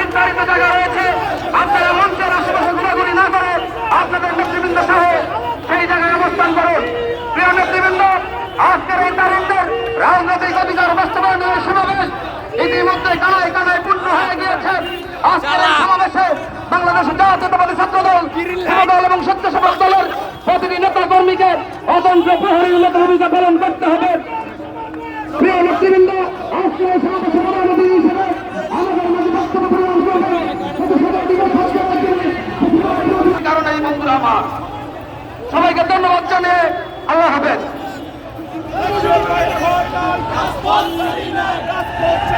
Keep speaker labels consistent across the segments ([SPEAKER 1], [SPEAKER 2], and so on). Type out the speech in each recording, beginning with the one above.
[SPEAKER 1] নির্ধারিত জায়গা রয়েছে আপনারা মঞ্চের আশেপাশে ঘোরাঘুরি না করে আপনাদের নেতৃবৃন্দ সহ সেই জায়গায় অবস্থান করুন প্রিয় নেতৃবৃন্দ আজকের এই তারুণদের রাজনৈতিক অধিকার বাস্তবায়নের সমাবেশ। ইতিমধ্যে কানায় কানায় পূর্ণ হয়ে গিয়েছে। আজকের সমাবেশে বাংলাদেশের জাতীয়তাবাদী ছাত্র দল দল এবং স্বেচ্ছাসেবক দলের প্রতিটি নেতা কর্মীকে অতন্ত্র প্রহরীর মতো ভূমিকা পালন করতে হবে। প্রিয় নেতৃবৃন্দ আজকে এই সমাবেশে প্রধান অতিথি হিসেবে আমাদের মাঝে বক্তব্য প্রদান করবেন। প্রতিষ্ঠাতা কারণে এই বন্ধুরা আমার। সবাইকে ধন্যবাদ জানিয়ে আল্লাহ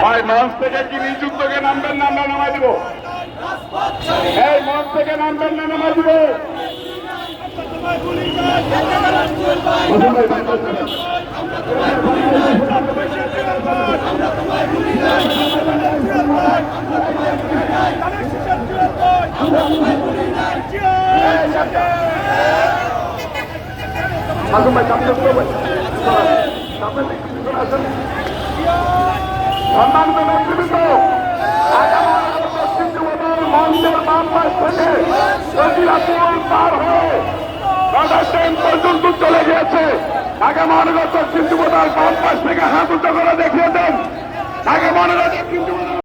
[SPEAKER 2] ভাই, মঞ্চ থেকে কি নিযুক্তকে নামবেন না, আমরা নামাই দিব। এই, মঞ্চ থেকে নামবেন না, নামাই দিব। আসুন ভাই সামনে আসুন ভাই সামনে আসুন সম্মানিত নেতৃবৃন্দ মঞ্চের বাম পাশ থেকে সজিলাপুর পার হয়ে রাজার ট্রেন পর্যন্ত চলে গিয়েছে। আগে মহানগর দক্ষিণ যুবদল বাম পাশ থেকে হাত উঁচু করে দেখিয়ে আগে মহানগর দক্ষিণ যুবদল